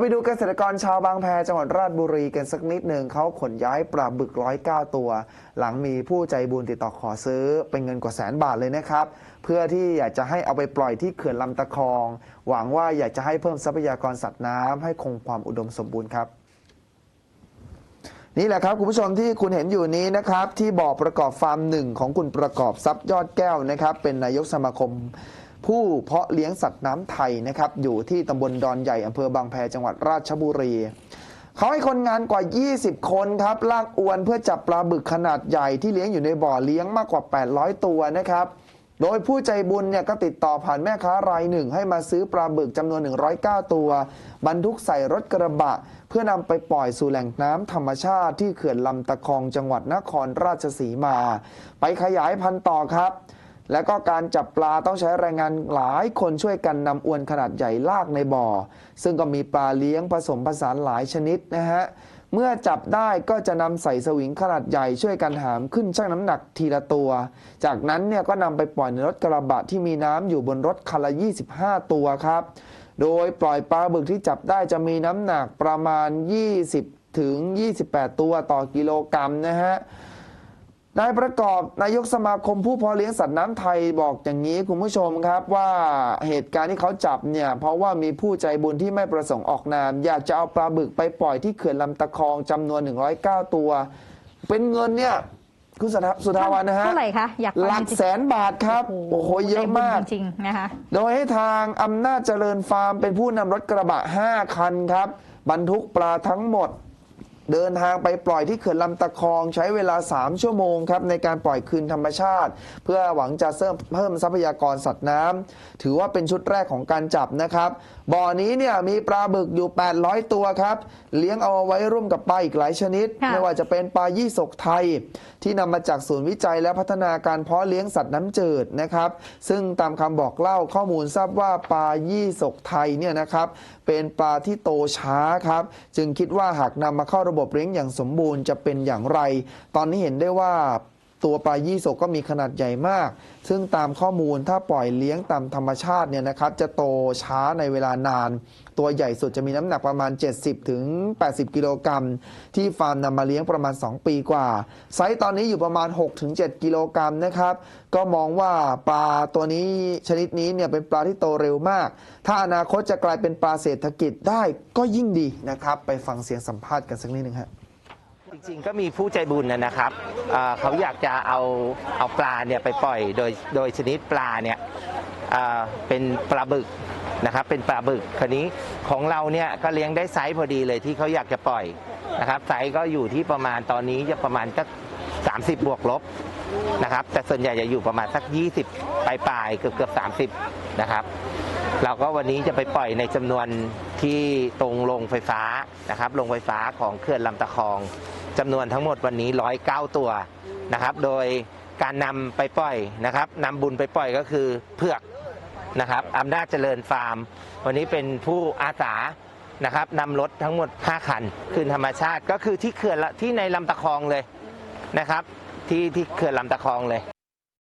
ไปดูเกษตรกรชาวบางแพจังหวัดราชบุรีกันสักนิดหนึ่งเขาขนย้ายปลาบึกร้อยเก้าตัว หลังมีผู้ใจบุญติดต่อขอซื้อเป็นเงินกว่าแสนบาทเลยนะครับ เพื่อที่อยากจะให้เอาไปปล่อยที่เขื่อนลำตะคอง หวังว่าอยากจะให้เพิ่มทรัพยากรสัตว์น้ำให้คงความอุดมสมบูรณ์ครับนี่แหละครับ คุณผู้ชมที่คุณเห็นอยู่นี้นะครับ ที่บ่อประกอบฟาร์มหนึ่งของคุณประกอบทรัพย์ยอดแก้วนะครับ เป็นนายกสมาคม ผู้เพาะเลี้ยงสัตว์น้ำไทยนะครับอยู่ที่ตำบลดอนใหญ่อำเภอบางแพจังหวัดราชบุรีเขาให้คนงานกว่า 20 คนครับลากอวนเพื่อจับปลาบึกขนาดใหญ่ที่เลี้ยงอยู่ในบ่อเลี้ยงมากกว่า 800 ตัวนะครับ โดยผู้ใจบุญเนี่ยก็ติดต่อผ่านแม่ค้ารายหนึ่ง ให้มาซื้อปลาบึกจำนวน 109 ตัว บรรทุกใส่รถกระบะ เพื่อนำไปปล่อยสู่แหล่งน้ำธรรมชาติที่เขื่อนลำตะคองจังหวัดนครราชสีมา ไปขยายพันธุ์ต่อครับ แล้วก็การจับปลาต้องใช้แรงงานหลายคนช่วยกันนำอวนขนาดใหญ่ลากในบ่อ ซึ่งก็มีปลาเลี้ยงผสมผสานหลายชนิดนะฮะ เมื่อจับได้ก็จะนำใส่สวิงขนาดใหญ่ช่วยกันหามขึ้นชั่งน้ำหนักทีละตัว จากนั้นเนี่ยก็นำไปปล่อยในรถกระบะที่มีน้ำอยู่บนรถคันละ25 ตัวครับ โดยปล่อยปลาบึกที่จับได้จะมีน้ำหนักประมาณ 20 ถึง 28 ตัวต่อกิโลกรัมนะฮะ นายประกอบนายกสมาคมผู้เพาะเลี้ยงสัตว์น้ำไทยบอกอย่างนี้คุณผู้ชมครับว่าเหตุการณ์ที่เขาจับเนี่ยเพราะว่ามีผู้ใจบุญที่ไม่ประสงค์ออกนาม อยากจะเอาปลาบึกไปปล่อยที่เขื่อนลำตะคองจำนวน 109 ตัว เป็นเงินเนี่ยคุณสุธาสุธาวันนะฮะเท่าไหร่คะอยากฟังหลักจริงๆแสนบาทครับ โอ้โหเยอะมากได้บุญจริงๆนะคะโดยให้ทางอำนาจเจริญฟาร์มเป็นผู้นำรถกระบะ 5 คันครับ บรรทุกปลาทั้งหมด เดินทางไปปล่อยที่เขื่อนลำตะคองใช้เวลา 3 ชั่วโมงครับในการปล่อยคืนธรรมชาติ เพื่อหวังจะเสริมเพิ่มทรัพยากรสัตว์น้ำถือว่าเป็นชุดแรกของการจับนะครับบ่อนี้เนี่ยมีปลาบึกอยู่ 800 ตัวครับ เลี้ยงเอาไว้ร่วมกับปลาอีกหลายชนิดค่ะไม่ว่าจะเป็นปลายี่สกไทย ที่นำมาจากศูนย์วิจัยและพัฒนาการเพาะเลี้ยงสัตว์น้ำจืดนะครับซึ่งตามคำบอกเล่าข้อมูลทราบว่าปลายี่สกไทยเนี่ยนะครับเป็นปลาที่โตช้าครับจึงคิดว่าหากนำมาเข้าระบบบเลี้ยงอย่างสมบูรณ์จะเป็นอย่างไร ตอนนี้เห็นได้ว่า ตัวปลายี่สกก็มีขนาดใหญ่มาก ซึ่งตามข้อมูลถ้าปล่อยเลี้ยงตามธรรมชาติเนี่ยนะครับ จะโตช้าในเวลานาน ตัวใหญ่สุดจะมีน้ำหนักประมาณ 70ถึง80กิโลกรัม ที่ฟาร์มนำมาเลี้ยงประมาณ 2 ปีกว่า ไซส์ตอนนี้อยู่ประมาณ6ถึง7กิโลกรัมนะครับ ก็มองว่าปลาตัวนี้ชนิดนี้เนี่ยเป็นปลาที่โตเร็วมาก ถ้าอนาคตจะกลายเป็นปลาเศรษฐกิจได้ก็ยิ่งดีนะครับ ไปฟังเสียงสัมภาษณ์กันสักนิดหนึ่งฮะ จริงๆก็มีผู้ใจบุญนะครับเเขาอยากจะเอาเอาปลาเนี่ยไปปล่อยโดยโดยชนิดปลาเนี่ยเเป็นปลาบึกนะครับเป็นปลาบึกคราวนี้ของเราเนี่ยก็เลี้ยงได้ไซส์พอดีเลยที่เขาอยากจะปล่อยนะครับไซส์ก็อยู่ที่ประมาณตอนนี้จะประมาณสัก30 บวกลบนะครับแต่ส่วนใหญ่จะอยู่ประมาณสัก 20 ปลายปลายๆเกือบเกือบ30นะครับเราก็วันนี้จะไปปล่อยในจำนวนที่ตรงโรงไฟฟ้านะครับโรงไฟฟ้าของเขื่อนลำตะคอง จำนวนทั้งหมดวันนี้ 109 ตัวนะครับ โดยการนำไปปล่อยนะครับนำบุญไปปล่อยก็คือเผือกนะครับอำนาจเจริญฟาร์ม วันนี้เป็นผู้อาสานะครับนำรถทั้งหมด 5 คัน คืนธรรมชาติก็คือที่เขื่อนละที่ในลำตะคองเลยนะครับ ที่ที่เขื่อนลำตะคองเลย